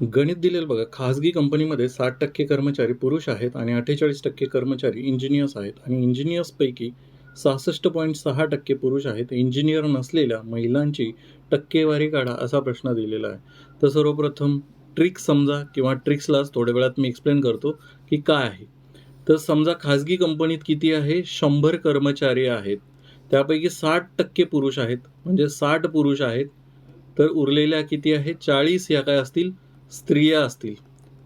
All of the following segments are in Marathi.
गणित दिलेलं बघा खाजगी कंपनीमध्ये साठ टक्के कर्मचारी पुरुष आहेत आणि अठ्ठेचाळीस टक्के कर्मचारी इंजिनियर्स आहेत. आणि इंजिनियर्सपैकी सहासष्ट पॉईंट सहा टक्के पुरुष आहेत. इंजिनियर नसलेल्या महिलांची टक्केवारी काढा असा प्रश्न दिलेला आहे. तर सर्वप्रथम ट्रिक्स समजा किंवा ट्रिक्सलाच थोड्या वेळात मी एक्सप्लेन करतो की काय आहे. तर समजा खाजगी कंपनीत किती आहे? शंभर कर्मचारी आहेत. त्यापैकी साठ टक्के पुरुष आहेत. म्हणजे साठ पुरुष आहेत. तर उरलेल्या किती आहेत चाळीस या काय असतील? स्त्रिया असतील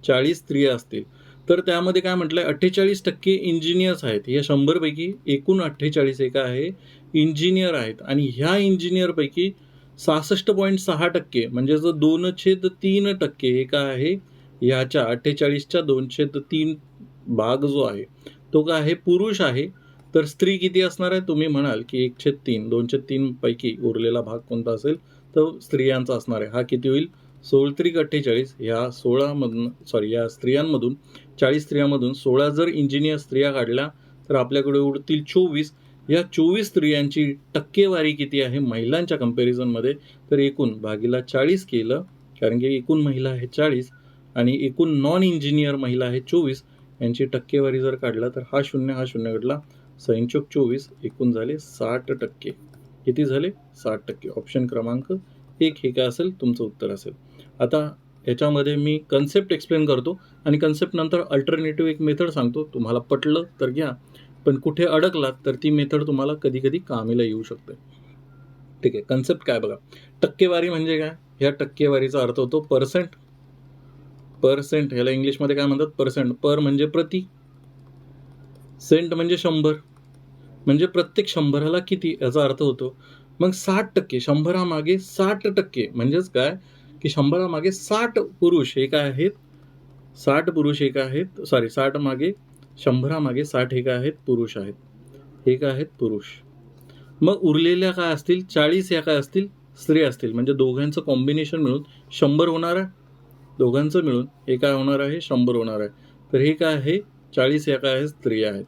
चाळीस स्त्रिया असतील तर त्यामध्ये काय म्हटलं आहे अठ्ठेचाळीस टक्के इंजिनियर्स आहेत. या शंभरपैकी एकूण अठ्ठेचाळीस एका आहे इंजिनियर आहेत. आणि ह्या इंजिनियरपैकी सहासष्ट पॉईंट सहा टक्के म्हणजे जो दोन छेद तीन टक्के हे आहे ह्याच्या अठ्ठेचाळीसच्या दोन छेद तीन भाग जो आहे तो काय आहे पुरुष आहे. तर स्त्री किती असणार आहे? तुम्ही म्हणाल की एक छेद तीन दोनशे तीन पैकी उरलेला भाग कोणता असेल तर स्त्रियांचा असणार आहे. हा किती होईल? सोळत्रिक अठ्ठेचाळीस ह्या सोळामधून सॉरी या स्त्रियांमधून चाळीस स्त्रियांमधून सोळा जर इंजिनियर स्त्रिया काढल्या तर आपल्याकडे उडतील चोवीस. या चोवीस स्त्रियांची टक्केवारी किती आहे महिलांच्या कम्पॅरिझनमध्ये तर एकूण भागीला चाळीस केलं कारण की एकूण महिला आहे चाळीस आणि एकूण नॉन इंजिनियर महिला आहे चोवीस. यांची टक्केवारी जर काढला तर हा शून्य हा शून्य घडला संचोक चोवीस एकूण झाले साठ टक्के. किती झाले? साठ टक्के. ऑप्शन क्रमांक एक हे काय असेल? तुमचं उत्तर असेल. आता याच्यामध्ये मी कन्सेप्ट एक्सप्लेन करतो आणि कन्सेप्ट नंतर अल्टरनेटिव्ह एक मेथड सांगतो. तुम्हाला पटलं तर घ्या पण कुठे अडकलात तर ती मेथड तुम्हाला कधी कधी कामीला येऊ शकते. ठीक आहे कन्सेप्ट काय बघा. टक्केवारी म्हणजे काय? ह्या टक्केवारीचा अर्थ होतो पर्सेंट पर्सेंट ह्याला इंग्लिशमध्ये काय म्हणतात? पर्सेंट पर म्हणजे प्रति. सेंट म्हणजे शंभर. म्हणजे प्रत्येक शंभराला किती? याचा अर्थ होतो. मग साठ टक्के शंभरामागे साठ टक्के म्हणजेच काय? की शंभरामागे साठ पुरुष एक काय आहेत. साठ पुरुष एक आहेत. सॉरी साठ मागे शंभरामागे साठ एक आहेत पुरुष आहेत. एक आहेत पुरुष. मग उरलेल्या काय असतील? चाळीस या काय असतील? स्त्री असतील. म्हणजे दोघांचं कॉम्बिनेशन मिळून शंभर होणार आहे. दोघांचं मिळून हे काय होणार आहे? शंभर होणार आहे. तर हे काय आहे? चाळीस या काय आहे स्त्रिया आहेत.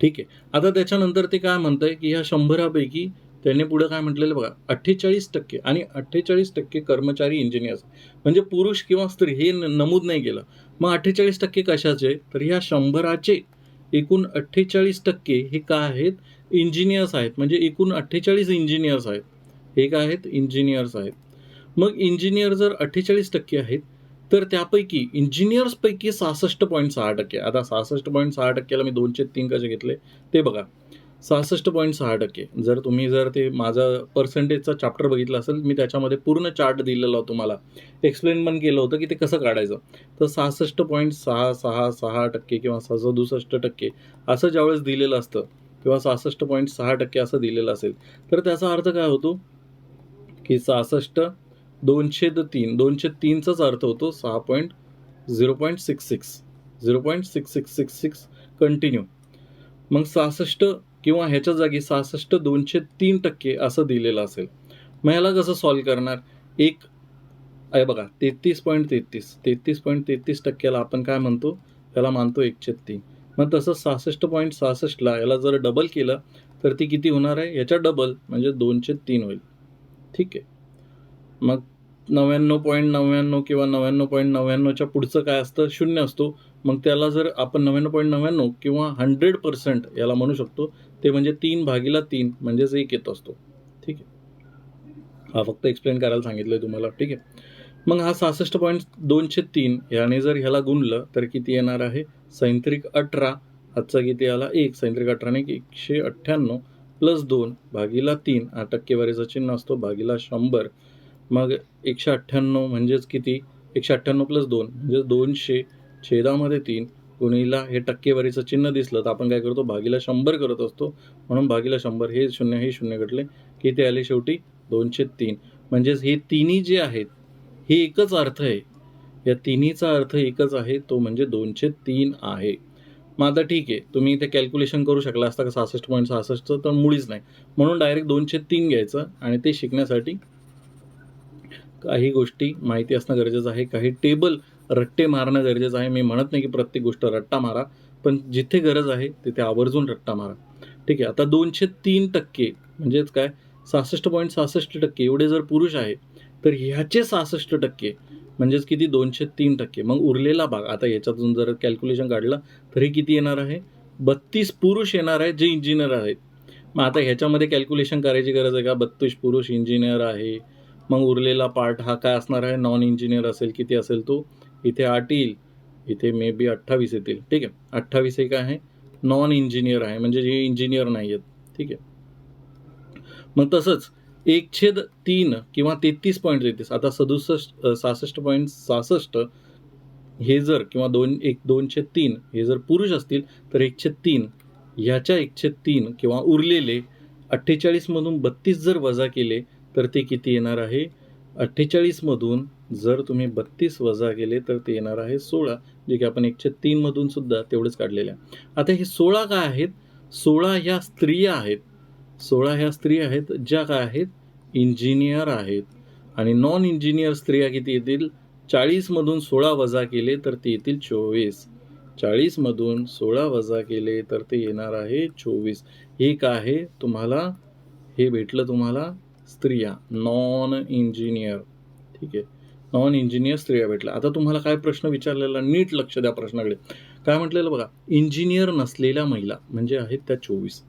ठीक आहे. आता त्याच्यानंतर ते काय म्हणत आहे की ह्या शंभरापैकी त्यांनी पुढे काय म्हटलेलं बघा अठ्ठेचाळीस टक्के आणि अठ्ठेचाळीस टक्के कर्मचारी इंजिनियर्स म्हणजे पुरुष किंवा स्त्री हे नमूद नाही केलं. मग अठ्ठेचाळीस टक्के कशाचे? तर ह्या शंभराचे एकूण अठ्ठेचाळीस टक्के हे काय आहेत? इंजिनियर्स आहेत. म्हणजे एकूण अठ्ठेचाळीस इंजिनियर्स आहेत. हे काय आहेत? इंजिनियर्स आहेत. मग इंजिनियर जर अठ्ठेचाळीस टक्के आहेत तर त्यापैकी इंजिनियर्सपैकी सहासष्ट पॉईंट सहा टक्के. आता सहासष्ट पॉईंट सहा टक्क्याला मी दोनशे तीन कसे घेतले? ते बघा. सहासष्ट पॉईंट सहा टक्के. जर तुम्ही जर ते माझं पर्सेंटेजचा चॅप्टर बघितलं असेल मी त्याच्यामध्ये पूर्ण चार्ट दिलेला होता तुम्हाला एक्सप्लेन पण केलं होतं की ते कसं काढायचं. तर सहासष्ट पॉईंट सहा सहा सहा टक्के किंवा सहासदुसष्ट टक्के असं ज्यावेळेस दिलेलं असतं किंवा सहासष्ट पॉईंट सहा टक्के असं दिलेलं असेल तर त्याचा अर्थ काय होतो? की सहासष्ट दोनशे द तीन दोनशे तीनचाच अर्थ होतो सहा point zero point six six zero point six six six six continue मग सहासष्ट किंवा ह्याच्या जागी सहासष्ट दोनशे तीन टक्के असं दिलेलं असेल. मग ह्याला कसं सॉल्व करणार? एक आहे बघा तेहतीस पॉईंट तेहतीस. तेहतीस पॉईंट तेहतीस टक्क्याला आपण काय म्हणतो? त्याला मानतो एकशे तीन. मग तसं सहासष्ट पॉईंट सहासष्टला याला जर डबल केलं तर ती किती होणार आहे? याच्या डबल म्हणजे दोनशे तीन होईल. ठीक आहे. मग नव्याण्णव पॉईंट नव्याण्णव किंवा नव्याण्णव पॉईंट नव्याण्णवच्या पुढचं काय असतं? शून्य असतो. मग त्याला जर आपण नव्याण्णव पॉईंट नव्याण्णव किंवा हंड्रेड पर्सेंट याला म्हणू शकतो ते म्हणजे तीन भागीला तीन म्हणजेच एक येत असतो. ठीक आहे? हा फक्त एक्सप्लेन करायला सांगितलं आहे तुम्हाला. ठीक आहे? मग हा सहासष्ट पॉईंट दोनशे तीन याने जर ह्याला गुणलं तर किती येणार आहे? सैंत्रिक अठरा आजचा किती आला? एक. सैंत्रिक अठराने एकशे अठ्ठ्याण्णव प्लस दोन भागीला तीन. हा टक्केवारीचं चिन्ह असतो भागीला शंभर. मग एकशे अठ्ठ्याण्णव म्हणजेच किती? एकशे अठ्ठ्याण्णव प्लस दोन म्हणजे दोनशे छेदामध्ये तीन. कुणीला हे टक्केवारीचं चिन्ह दिसलं तर आपण काय करतो भागीला शंभर करत असतो. म्हणून भागीला शंभर हे शून्य हे शून्य घटले. किती आले शेवटी दोनशे तीन. म्हणजेच हे तिन्ही जे आहेत हे एकच अर्थ आहे. या तिन्हीचा अर्थ एकच आहे तो म्हणजे दोनशे तीन आहे. मग आता ठीक आहे तुम्ही इथे कॅल्क्युलेशन करू शकला असता का सहासष्ट पॉईंट सहासष्टचं तर मुळीच नाही. म्हणून डायरेक्ट दोनशे तीन घ्यायचं आणि ते शिकण्यासाठी काही गोष्टी माहिती असणं गरजेचं आहे. काही टेबल रट्टे मारणं गरजेचं आहे. मी म्हणत नाही की प्रत्येक गोष्ट रट्टा मारा पण जिथे गरज आहे तिथे आवर्जून रट्टा मारा. ठीक आहे आता दोनशे तीन टक्के म्हणजेच काय? सहासष्ट पॉईंट सहासष्ट टक्के. एवढे जर पुरुष आहे तर ह्याचे सहासष्ट टक्के म्हणजेच किती? दोनशे तीन टक्के. मग उरलेला भाग आता याच्यातून जर कॅल्क्युलेशन काढलं तर हे किती येणार आहे? बत्तीस पुरुष येणार आहे जे इंजिनियर आहेत. मग आता ह्याच्यामध्ये कॅल्क्युलेशन करायची गरज आहे का? बत्तीस पुरुष इंजिनियर आहे. मग उरलेला पार्ट हा काय असणार आहे? नॉन इंजिनियर असेल किती असेल तो? इथे आठ येईल इथे मे बी अठ्ठावीस येतील. ठीक आहे? अठ्ठावीस एक आहे नॉन इंजिनियर आहे म्हणजे जे इंजिनियर नाही आहेत. ठीक आहे? मग तसंच एक छेद तीन किंवा तेहतीस पॉईंट तेहतीस आता सदुसष्ट सहासष्ट पॉईंट सहासष्ट हे जर किंवा दोन एक दोनशे तीन हे जर पुरुष असतील तर एकशे तीन ह्याच्या एकशे तीन किंवा उरलेले अठ्ठेचाळीसमधून बत्तीस जर वजा केले तर ते किती येणार आहे? अठ्ठेचाळीसमधून जर तुम्ही बत्तीस वजा केले तर ते येणार आहे सोळा जे की आपण एकशे तीनमधून सुद्धा तेवढेच काढलेले आहे. आता हे सोळा काय आहेत? सोळा ह्या स्त्रिया आहेत. सोळा ह्या स्त्रिया आहेत ज्या काय आहेत? इंजिनियर आहेत. आणि नॉन इंजिनियर स्त्रिया किती येतील? चाळीसमधून सोळा वजा केले तर ते येतील चोवीस. चाळीसमधून सोळा वजा केले तर ते येणार आहे चोवीस. हे काय आहे? तुम्हाला हे भेटलं तुम्हाला स्त्रिया नॉन इंजिनियर ठीक आहे. नॉन इंजिनियर स्त्रिया भेटल्या. आता तुम्हाला काय प्रश्न विचारलेला नीट लक्ष द्या प्रश्नाकडे. काय म्हटलेलं बघा इंजिनियर नसलेल्या महिला म्हणजे आहेत त्या चोवीस.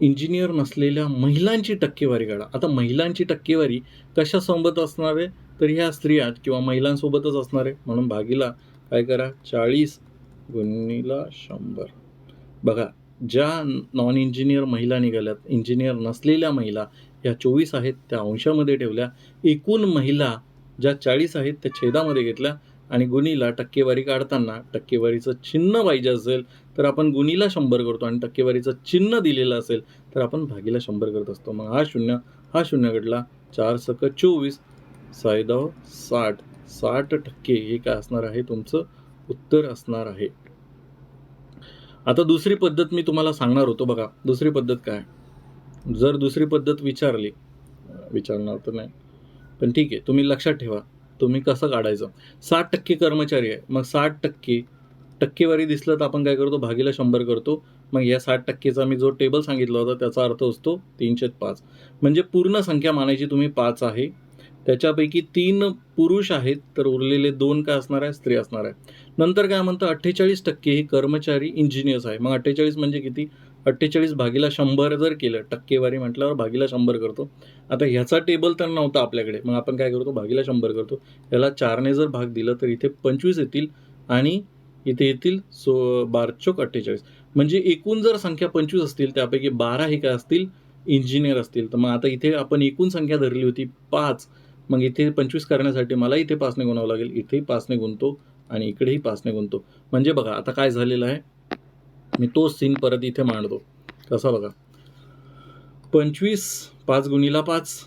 इंजिनियर नसलेल्या महिलांची टक्केवारी काढा. आता महिलांची टक्केवारी कशासोबत असणार आहे? तर ह्या स्त्रिया किंवा महिलांसोबतच असणार आहे. म्हणून भागीला काय करा चाळीस गुणिला शंभर. बघा ज्या नॉन इंजिनियर महिला निघाल्यात इंजिनियर नसलेल्या महिला या चोवीस आहेत त्या अंशामध्ये ठेवल्या. एकूण महिला ज्या चाळीस आहेत त्या छेदामध्ये घेतल्या. आणि गुणीला टक्केवारी काढताना टक्केवारीचं चिन्ह पाहिजे असेल तर आपण गुणीला शंभर करतो. आणि टक्केवारीचं चिन्ह दिलेलं असेल तर आपण भागीला शंभर करत असतो. मग हा शून्य हा शून्य घडला चार सक चोवीस सायदाव साठ. साठ टक्के हे काय असणार आहे? तुमचं उत्तर असणार आहे. आता दुसरी पद्धत मी तुम्हाला सांगणार होतो. बघा दुसरी पद्धत काय? जर दुसरी पद्धत विचारली विचारणार तर नाही. पण ठीक आहे तुम्ही लक्षात ठेवा तुम्ही कसं काढायचं? साठ टक्के कर्मचारी आहे मग साठ टक्के टक्केवारी दिसलं तर आपण काय करतो? भागीला शंभर करतो. मग या साठ टक्केचा मी जो टेबल सांगितला होता त्याचा अर्थ असतो तीनशे पाच. म्हणजे पूर्ण संख्या मानायची तुम्ही पाच आहे. त्याच्यापैकी तीन पुरुष आहेत तर उरलेले दोन काय असणार आहे? स्त्री असणार आहे. नंतर काय म्हणतं? अठ्ठेचाळीस टक्के हे कर्मचारी इंजिनियर्स आहे. मग अठ्ठेचाळीस म्हणजे किती? अठ्ठेचाळीस भागीला शंभर जर केलं टक्केवारी म्हटल्यावर भागीला शंभर करतो. आता ह्याचा टेबल तर नव्हता आपल्याकडे. मग आपण काय करतो? भागीला शंभर करतो. याला चारने जर भाग दिला तर इथे पंचवीस येतील आणि इथे येतील सो बारचोक अठ्ठेचाळीस. म्हणजे एकूण जर संख्या पंचवीस असतील त्यापैकी बारा हे काय असतील? इंजिनियर असतील. तर मग आता इथे आपण एकूण संख्या धरली होती पाच. मग इथे पंचवीस करण्यासाठी मला इथे पाचने गुणावं लागेल. इथेही पाचने गुणतो आणि इकडेही पाचने गुणतो. म्हणजे बघा आता काय झालेलं आहे? मी तोच सीन परत इथे मांडतो. कसा बघा. पंचवीस पाच गुणीला पाच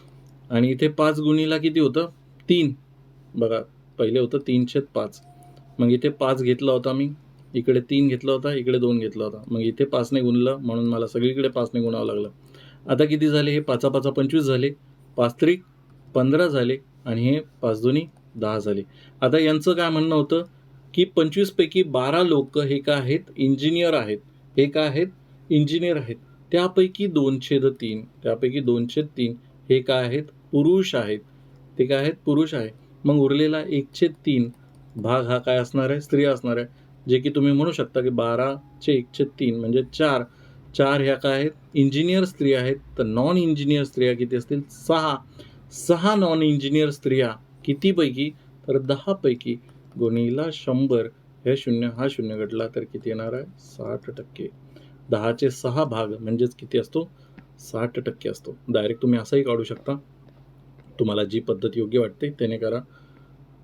आणि इथे पाच गुणीला किती होतं? तीन. बघा पहिले होतं तीनशे पाच. मग इथे पाच घेतला होता मी. इकडे तीन घेतला होता इकडे दोन घेतला होता. मग इथे पाचने गुणलं म्हणून मला सगळीकडे पाचने गुणावं लागलं. आता किती झाले? हे पाचा पाचा पंचवीस झाले. पाच त्रिक पंधरा झाले आणि हे पाच दोन्ही दहा झाले. आता यांचं काय म्हणणं होतं? की पंचवीसपैकी बारा लोक हे का आहेत? इंजिनियर आहेत. हे का आहेत? इंजिनियर आहेत. त्यापैकी दोनशे तीन. त्यापैकी दोनशे तीन हे काय आहेत? पुरुष आहेत. ते काय आहेत? पुरुष आहे. मग उरलेला एकशे तीन भाग हा काय असणार आहे? स्त्री असणार आहे. जे की तुम्ही म्हणू शकता की बाराचे एकशे तीन म्हणजे चार. चार ह्या काय आहेत? इंजिनियर स्त्रिया आहेत. तर नॉन इंजिनियर स्त्रिया किती असतील? सहा. सहा नॉन इंजिनियर स्त्रिया कितीपैकी? तर दहापैकी. गुणीला शंभर हे शून्य हा शून्य घडला तर किती येणार आहे? साठ टक्के. दहाचे सहा भाग म्हणजेच किती असतो? साठ टक्के असतो. डायरेक्ट तुम्ही असंही काढू शकता. तुम्हाला जी पद्धत योग्य वाटते त्याने करा.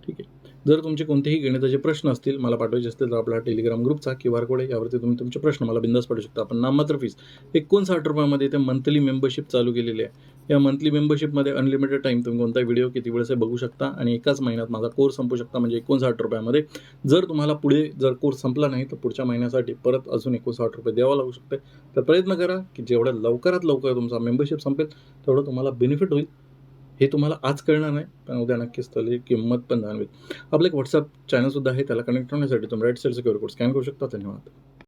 ठीक आहे. जर तुमचे कोणतेही गणिताचे प्रश्न असतील मला पाठवायचे असतील तर आपला टेलिग्राम ग्रुपचा क्यू आर कोड आहे. यावरती तुम्ही तुमचे प्रश्न मला बिंदास पाठवू शकता. आपण नाममात्र फीस एकोणसाठ रुपयामध्ये इथे मंथली मेंबरशिप चालू केलेली आहे. या मंथली मेंबरशिपमध्ये अनलिमिटेड टाईम तुम्ही कोणता व्हिडिओ किती वेळेस बघू शकता आणि एकाच महिन्यात माझा कोर्स संपू शकता म्हणजे एकोणसाठ रुपयामध्ये. जर तुम्हाला पुढे जर कोर्स संपला नाही तर पुढच्या महिन्यासाठी परत अजून एकोणसाठ रुपये द्यावा लागू शकते. तर प्रयत्न करा की जेवढं लवकरात लवकर तुमचा मेंबरशिप संपेल तेवढं तुम्हाला बेनिफिट होईल. हे तुम्हाला आज कळणार नाही पण उद्या नक्कीच त्याची किंमत पण जाणवेल. आपलं एक व्हॉट्सअप चॅनलसुद्धा आहे त्याला कनेक्ट होण्यासाठी तुम्ही राईट साईडचं क्यू कोड स्कॅन करू शकता. धन्यवाद.